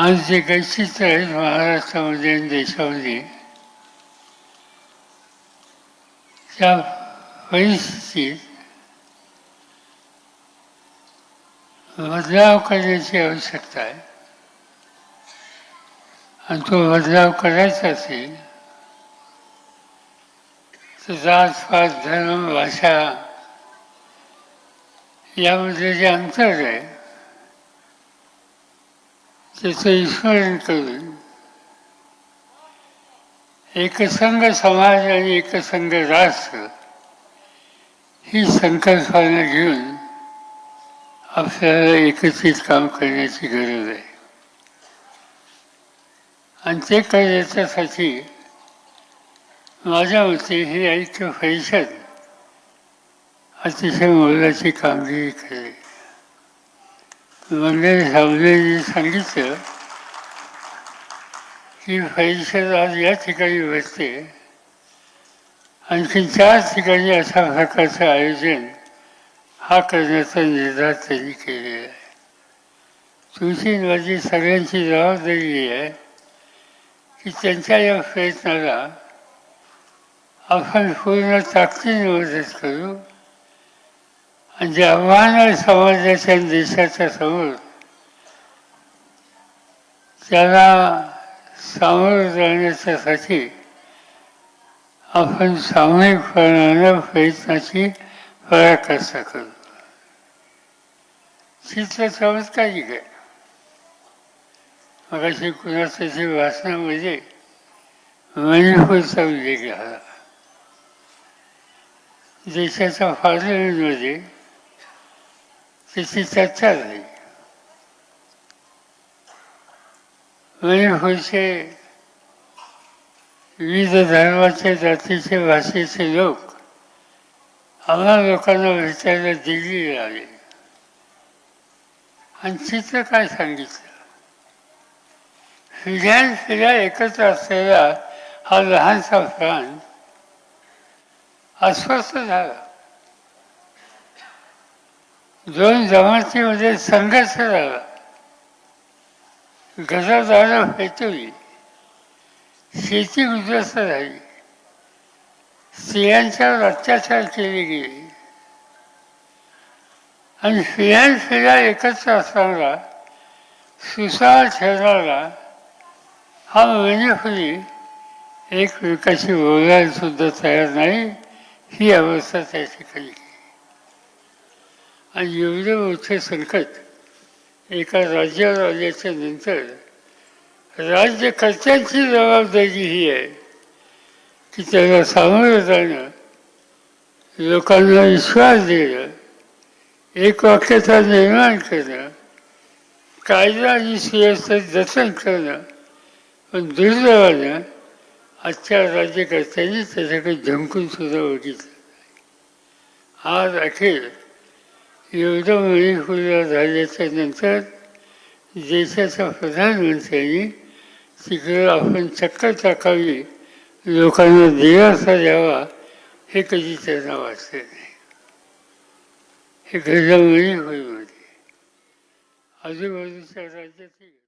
आज जे काही चित्र आहेत महाराष्ट्रामध्ये आणि देशामध्ये. त्या परिस्थितीत बदलाव करण्याची आवश्यकता आहे. आणि तो बदलाव करायचा असेल तर जात पात धर्म भाषा यामध्ये जे अंतर आहे त्याचं स्मरण करून एकसंघ समाज आणि एकसंघ राष्ट्र ही संकल्पना घेऊन आपल्याला एकत्रित काम करण्याची गरज आहे. आणि ते करण्याच्यासाठी माझ्या मते ही ऐक्य परिषद अतिशय मोलाची कामगिरी करेल. म्हणजे वंदन सावलेजी सांगितलं की परिषद आज या ठिकाणी बसते आणखी चार ठिकाणी अशा प्रकारचं आयोजन हा करण्याचा निर्धार त्यांनी केलेला आहे. तुमची माझी सगळ्यांची जबाबदारी आहे की त्यांच्या या प्रयत्नाला आपण पूर्ण ताकदीने मदत करू. आणि जे आव्हान समाजाच्या देशाच्या समोर त्याला सामोरं जाण्याच्यासाठी आपण सामूहिकपणानं प्रयत्नाची पराकाष्ठा करू. चित्र चमत्कारिक आहे मगाशी कुणाच्या भाषणामध्ये म्हणजे मणिपूरचा उल्लेख झाला देशाच्या पार्लमेंटमध्ये तिची चर्चा झाली मणिपूरचे विविध धर्माचे जातीचे भाषेचे लोक आम्हा लोकांना भेटायला दिल्ली आले आणि चित्र काय सांगितलं फिर्यान फिर्या एकत्र असलेला हा लहानसा प्राण अस्वस्थ झाला दोन जमातीमध्ये संघर्ष झाला. घरदारं फेटवली शेती उद्ध्वस्त झाली. स्त्रियांच्यावर अत्याचार केले गेले. आणि फिरान एकत्र असणारा सुसार ठरणारा हा मणिपुरी एकमेकाशी बोलायला सुद्धा तयार नाही ही अवस्था त्या ठिकाणी. आणि एवढे मोठे संकट एका राज्यावर आल्याच्यानंतर राज्यकर्त्यांची जबाबदारी ही आहे की त्याला सामोरं जाणं लोकांना विश्वास देणं एक वाक्यता निर्माण करणं कायदा आणि सुव्यवस्थेत जतन करणं पण दुर्दैवानं आजच्या राज्यकर्त्यांनी त्याच्याकडे झमकून सुद्धा बघितलं आज अखेर एवढं मणिपूरला झाल्याच्यानंतर देशाचा प्रधानमंत्र्यांनी तिकडे आपण चक्कर टाकावी लोकांना दिलासा द्यावा हे कधी त्यांना वाटलं नाही. हे घडलं मणिपूरमध्ये आजूबाजूच्या राज्यातील